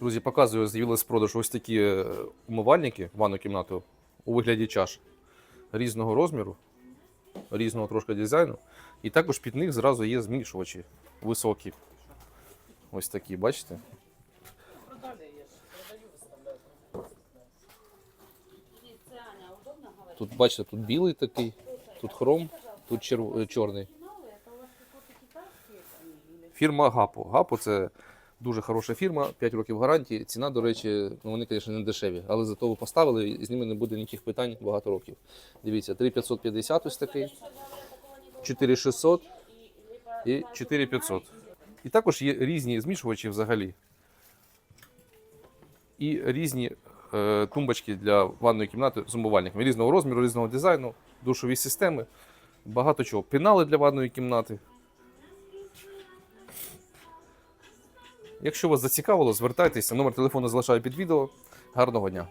Друзі, показую, з'явилися з продажу ось такі е, умивальники в ванну кімнату у вигляді чаш різного розміру, різного трошки дизайну. І також під них зразу є змішувачі високі. Ось такі, бачите? Тут бачите, тут білий такий, тут хром, тут черв... е, чорний. Фірма Гапо. Гапо це дуже хороша фірма, 5 років гарантії. Ціна, до речі, ну вони, звісно, не дешеві, але зато ви поставили і з ними не буде ніяких питань багато років. Дивіться, 3550 ось такий, 4600 і 4500. І також є різні змішувачі взагалі. І різні е, тумбочки для ванної кімнати з умивальниками різного розміру, різного дизайну, душові системи, багато чого. Пенали для ванної кімнати. Якщо вас зацікавило, звертайтеся. Номер телефону залишаю під відео. Гарного дня!